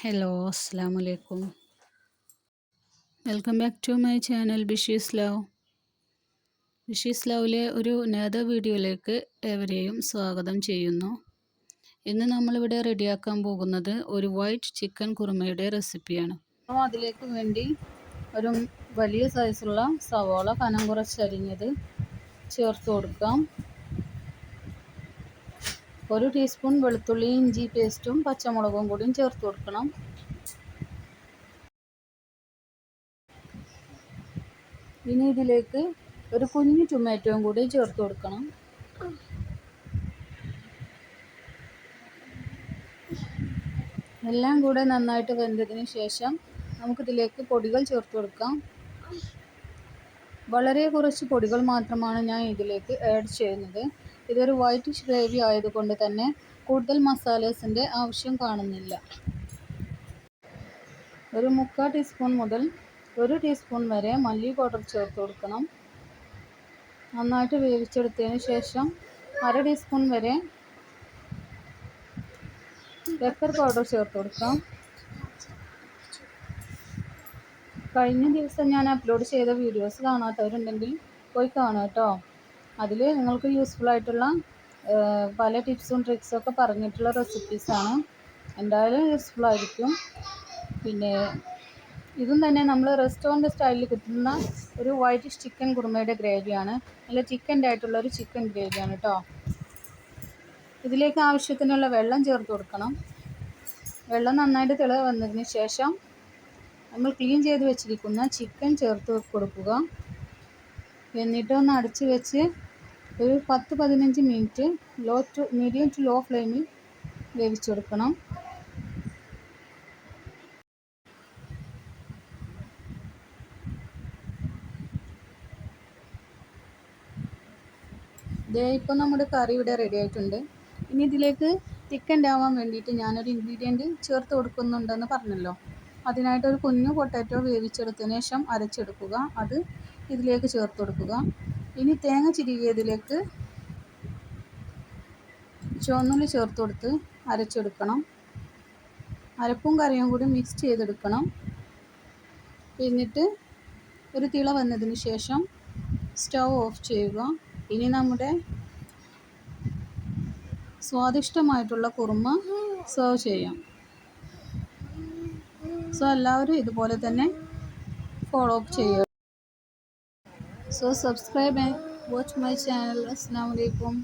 Hello അസ്സാം വലൈക്കും welcome back to my channel ബിഷീസ് love ബിഷീസ് ലവിലെ ഒരു നേത വീഡിയോയിലേക്ക് ഏവരെയും സ്വാഗതം ചെയ്യുന്നു. ഇന്ന് നമ്മളിവിടെ റെഡിയാക്കാൻ പോകുന്നത് ഒരു വൈറ്റ് ചിക്കൻ കുറുമയുടെ റെസിപ്പിയാണ് അതിലേക്ക് വേണ്ടി ഒരു വലിയ സൈസുള്ള സവോള കനം കുറച്ചരിഞ്ഞത് ചേർത്ത് കൊടുക്കാം. ഒരു ടീസ്പൂൺ വെളുത്തുള്ളി ഇഞ്ചി പേസ്റ്റും പച്ചമുളകും കൂടിയും ചേർത്ത് കൊടുക്കണം. ഇനി ഇതിലേക്ക് ഒരു കുഞ്ഞു ടൊമാറ്റോയും കൂടി ചേർത്ത് കൊടുക്കണം. എല്ലാം കൂടെ നന്നായിട്ട് വെന്തതിന് ശേഷം നമുക്കിതിലേക്ക് പൊടികൾ ചേർത്ത് കൊടുക്കാം. വളരെ കുറച്ച് പൊടികൾ മാത്രമാണ് ഞാൻ ഇതിലേക്ക് ആഡ് ചെയ്യുന്നത്. ഇതൊരു വൈറ്റ് ഗ്രേവി ആയതുകൊണ്ട് തന്നെ കൂടുതൽ മസാലേസിന്റെ ആവശ്യം കാണുന്നില്ല. ഒരു മുക്കാൽ ടീസ്പൂൺ മുതൽ ഒരു ടീസ്പൂൺ വരെ മല്ലി പൗഡർ ചേർത്ത് കൊടുക്കണം. നന്നായിട്ട് വേവിച്ചെടുത്തതിന് ശേഷം അര ടീസ്പൂൺ വരെ പെപ്പർ പൗഡർ ചേർത്ത് കൊടുക്കാം. കഴിഞ്ഞ ദിവസം ഞാൻ അപ്ലോഡ് ചെയ്ത വീഡിയോസ് കാണാത്തവരുണ്ടെങ്കിൽ പോയി കാണാം കേട്ടോ അതിൽ നിങ്ങൾക്ക് യൂസ്ഫുൾ ആയിട്ടുള്ള പല ടിപ്സും ട്രിക്സും ഒക്കെ പറഞ്ഞിട്ടുള്ള റെസിപ്പീസാണ് എന്തായാലും യൂസ്ഫുൾ ആയിരിക്കും. പിന്നെ ഇതും തന്നെ നമ്മൾ റെസ്റ്റോറന്റ് സ്റ്റൈലിൽ കിട്ടുന്ന ഒരു വൈറ്റ് ചിക്കൻ കുറുമയുടെ ഗ്രേവിയാണ് നല്ല ചിക്കന്റെ ആയിട്ടുള്ള ഒരു ചിക്കൻ ഗ്രേവിയാണ് കേട്ടോ ഇതിലേക്ക് ആവശ്യത്തിനുള്ള വെള്ളം ചേർത്ത് കൊടുക്കണം. വെള്ളം നന്നായിട്ട് തിള വന്നതിന് ശേഷം നമ്മൾ ക്ലീൻ ചെയ്ത് വെച്ചിരിക്കുന്ന ചിക്കൻ ചേർത്ത് കൊടുക്കുക. എന്നിട്ട് ഒന്ന് അടച്ച് വെച്ച് ഒരു പത്ത് പതിനഞ്ച് minute low to medium to low ഫ്ലെയിമിൽ വേവിച്ചെടുക്കണം ദേ ഇപ്പോൾ നമ്മുടെ കറി ഇവിടെ റെഡി ആയിട്ടുണ്ട്. ഇനി ഇതിലേക്ക് തിക്കന്റെ ആവാൻ വേണ്ടിയിട്ട് ഞാനൊരു ഇൻഗ്രീഡിയന്റ് ചേർത്ത് കൊടുക്കുന്നുണ്ടെന്ന് പറഞ്ഞല്ലോ. അതിനായിട്ട് ഒരു കുഞ്ഞു പൊട്ടാറ്റോ വേവിച്ചെടുത്തതിന് ശേഷം അരച്ചെടുക്കുക. അത് ഇതിലേക്ക് ചേർത്ത് കൊടുക്കുക. ഇനി തേങ്ങ ചിരികിയതിലേക്ക് ചുവന്നുള്ളി ചേർത്ത് കൊടുത്ത് അരച്ചെടുക്കണം. അരപ്പും കറിയും കൂടി മിക്സ് ചെയ്തെടുക്കണം. എന്നിട്ട് ഒരു തിള വന്നതിന് ശേഷം സ്റ്റവ് ഓഫ് ചെയ്യുക. ഇനി നമ്മുടെ സ്വാദിഷ്ടമായിട്ടുള്ള കുറുമ സെർവ് ചെയ്യാം. സോ എല്ലാവരും ഇതുപോലെ തന്നെ ഫോളോ അപ്പ് ചെയ്യുക. So subscribe and watch my channel. Assalamu alaikum